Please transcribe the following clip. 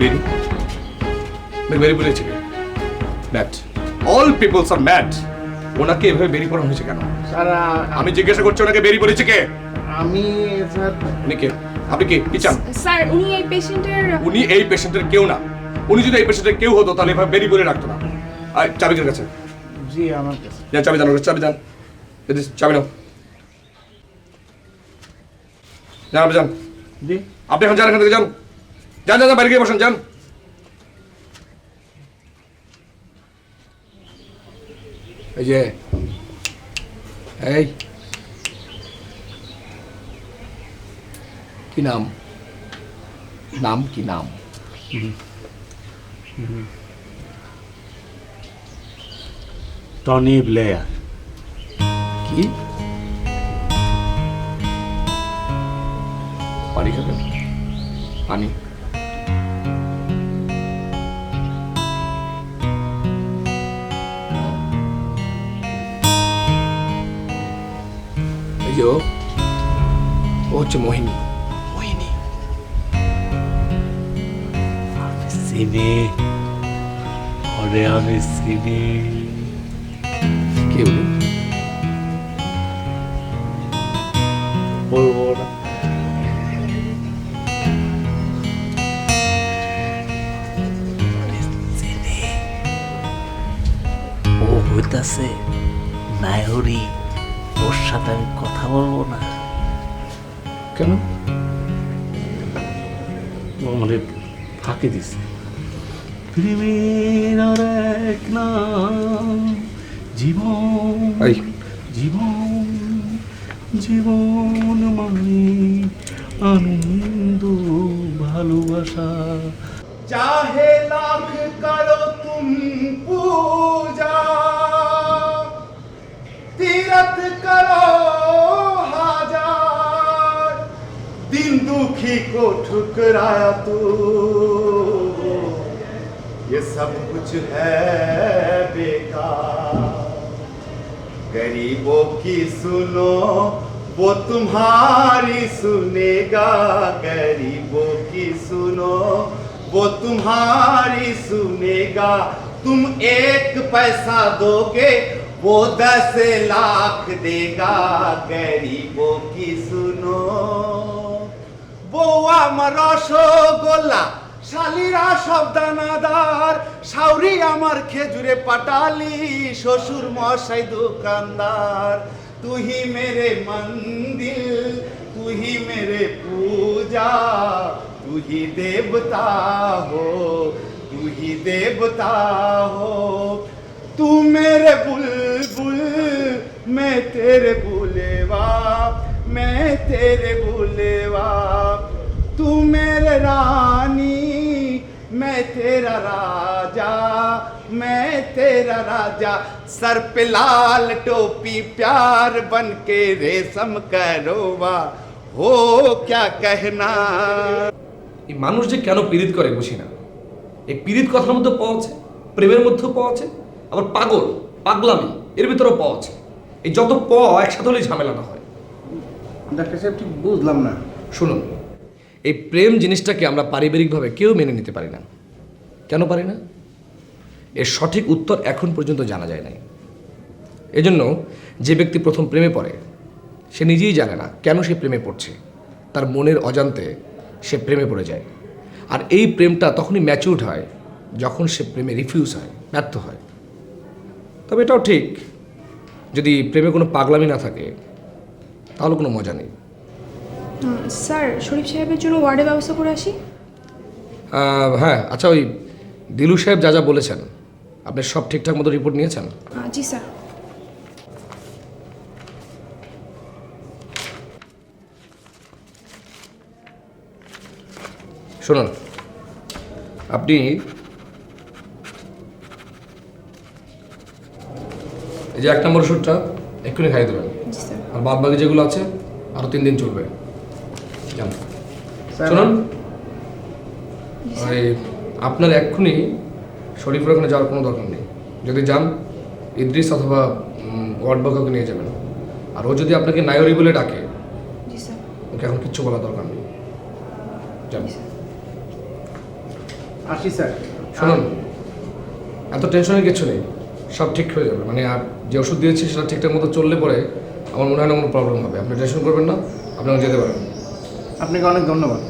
বেরি Berry বলেছে Matt all peoples আর Matt ওনাকে এভাবে বেরি করানো হয়েছে কেন? স্যার আমি জিজ্ঞাসা করছি ওনাকে বেরি বলেছে কে? আমি স্যার উনি কে? আপনি কে? কি চান? স্যার উনি এই পেশেন্টের উনি এই পেশেন্টের কেউ না। উনি যদি এই পেশেন্টের কেউ হতো তাহলে এভাবে বেরি বলে রাখতো না। আর চাবিকের কাছে। জি আমার কাছে। যান চাবি দান চাবি দান যদি চাবি নাও। যান আপনি যান। জি। আপনি এখন যান এখান থেকে যান। যান যান বাইরে গিয়ে বসেন যান। এই যে এই। কি নাম? নাম কি নাম? Tony Blair. কি? পানি খাবেন? পানি? এই ও হচ্ছে মোহিনী মোহিনী চিনি ওরে আমি চিনি কে উনি বলব না ও হইতাছে নায়রি ওর সাথে আমি কথা বলব না। কেন? মানে ফাঁকি দিস প্রেমের এক নাম জীবন জীবন জীবন মানে আনন্দ ভালোবাসা। চাহে লাখ কারও তুমি करो, हज़ार। दिन दुखी को ठुकराया तू। ये सब कुछ है बेकार। गरीबों की सुनो, वो तुम्हारी सुनेगा। गरीबों की सुनो, वो तुम्हारी सुनेगा। तुम एक पैसा दोगे वो दस लाख देगा गरीबों की सुनो বৌয়া আমার রসগোল্লা শালিরা সব দানাদার সাউরি আমার খেজুরে পাটালি শ্বশুর মশাই দোকানদার তুহি মেরে মন্দির তুহি মেরে পূজা তুহি দেবতা हो তুহি দেবতা हो तू मेरे बुलबुल मैं तेरे बुलेवा मैं तेरे बुलेवा तू मेरे रानी मैं तेरा राजा मैं तेरा राजा सर पे लाल टोपी प्यार बन के रेशम करोवा हो क्या कहना এই মানুষ যে কেন পীড়িত করে বুঝি না এই পীড়িত কথার মধ্যে পাওয়া আছে প্রেমের মধ্যেও পাওয়া আছে আবার পাগল পাগলামি এর ভিতরেও প আছে। এই যত প একসাথে হলেই ঝামেলাটা হয়। ডাক্তার সাহেব ঠিক বুঝলাম না। শুনুন এই প্রেম জিনিসটাকে আমরা পারিবারিকভাবে কেউ মেনে নিতে পারি না। কেন পারি না? এর সঠিক উত্তর এখন পর্যন্ত জানা যায় নাই। এজন্য যে ব্যক্তি প্রথম প্রেমে পড়ে সে নিজেই জানে না কেন সে প্রেমে পড়ছে। তার মনের অজান্তে সে প্রেমে পড়ে যায়। আর এই প্রেমটা তখনই ম্যাচিউরড হয় যখন সে প্রেমে রিফিউজ হয় ব্যর্থ হয়। তবে এটাও ঠিক। যদি প্রেমে কোনো পাগলামি না থাকে তাহলে কোনো মজা নেই। স্যার শরীফ সাহেবের জন্য ওয়ার্ডের ব্যবস্থা করে আসি? হ্যাঁ আচ্ছা ওই দিলু সাহেব যা যা বলেছেন আপনি সব ঠিকঠাক মতো রিপোর্ট নিয়েছেন? জি স্যার। শুনুন আপনি এই যে এক নম্বর ওষুধটা এক্ষুনি খাইয়ে দেবেন। আর বাদ বাকি যেগুলো আছে আরও তিন দিন চলবে। শুনুন। ওই আপনার এক্ষুনি শরীফের ওখানে যাওয়ার কোনো দরকার নেই। যদি যান ইদ্রিস অথবা ওয়ার্ড বাকাকে নিয়ে যাবেন। আর ও যদি আপনাকে নায়রি বলে ডাকে ওকে এখন কিচ্ছু বলার দরকার নেই। আসি স্যার। শুনুন। এত টেনশনের কিছু নেই। সব ঠিক হয়ে যাবে। মানে আর যে ওষুধ দিয়েছি সেটা ঠিকঠাক মতো চললে পরে আমার মনে হয় না কোনো প্রবলেম হবে। আপনি টেনশন করবেন না, আপনি যেতে পারেন আপনাকে অনেক ধন্যবাদ।